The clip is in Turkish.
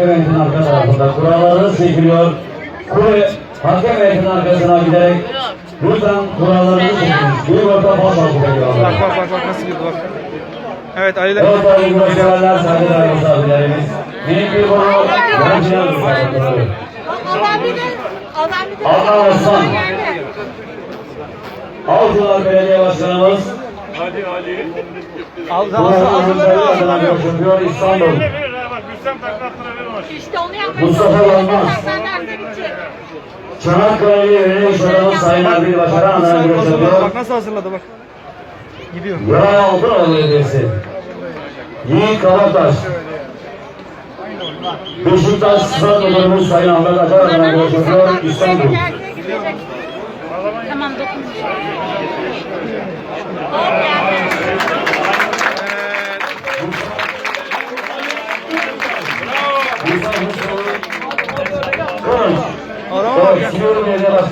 Eventin arka tarafında kurallarınız çekiliyor. Kule hakem eventin arkasına giderek lütfen kurallarınızı çekiniz. Bir orta pas burada Bak bak bak bak nasıl girdi bak. Evet Ali de Evet değerli güreşseverler, saygıdeğer misafirlerimiz. Minik bir konu, yarışçılar misafirleri. Adam bir de adam bir de Allah Osman. Avcılar Belediye Başkanımız, Al İşte onu Mustafa Yılmaz. Çanakkale'li yönelik şadanın Sayın Erbil adına görüşüyor. Bak nasıl hazırladı bak. Gidiyor. Yoray Altınoğlu hediyesi. Yiğit Karataş. Beşiktaş Sıfat Müdürümüz Sayın Ahmet Acar adına görüşüyor İstanbul. Tamam dokunmuş. Kılıç. Adama bak